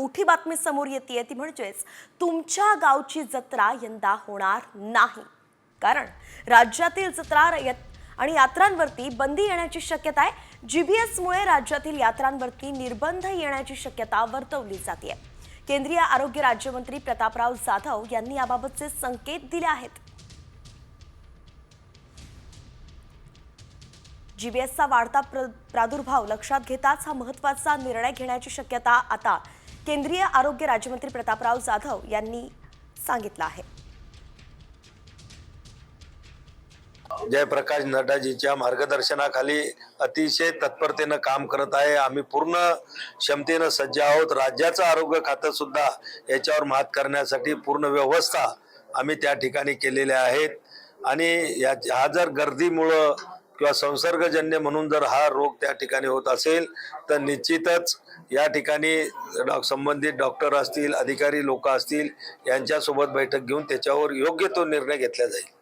मोठी बातमी समोर येते ती म्हणजेच तुमच्या गावची जत्रा यंदा होणार नाही. कारण राज्यातील जत्रा आणि यात्रांवरती बंदी येण्याची शक्यता आहे. जीबीएसमुळे राज्यातील यात्रांवरती निर्बंध येण्याची शक्यता वर्तवली जाते केंद्रीय आरोग्य राज्यमंत्री प्रतापराव जाधव यांनी याबाबतचे संकेत दिले आहेत. जीबीएसचा वाढता प्र प्रादुर्भाव लक्षात घेताच हा महत्त्वाचा निर्णय घेण्याची शक्यता आता केंद्रीय आरोग्य राज्यमंत्री प्रतापराव जाधव यांनी सांगितलं आहे. जयप्रकाश नड्डाजीच्या मार्गदर्शनाखाली अतिशय तत्परतेनं काम करत आहे. आम्ही पूर्ण क्षमतेनं सज्ज आहोत. राज्याचं आरोग्य खातं सुद्धा याच्यावर मात करण्यासाठी पूर्ण व्यवस्था आम्ही त्या ठिकाणी केलेल्या आहेत. आणि या हा जर गर्दीमुळं किंवा संसर्गजन्य म्हणून जर हा रोग त्या ठिकाणी होत असेल तर निश्चितच या ठिकाणी डॉ संबंधित डॉक्टर असतील अधिकारी लोक असतील यांच्यासोबत बैठक घेऊन त्याच्यावर योग्य तो निर्णय घेतला जाईल.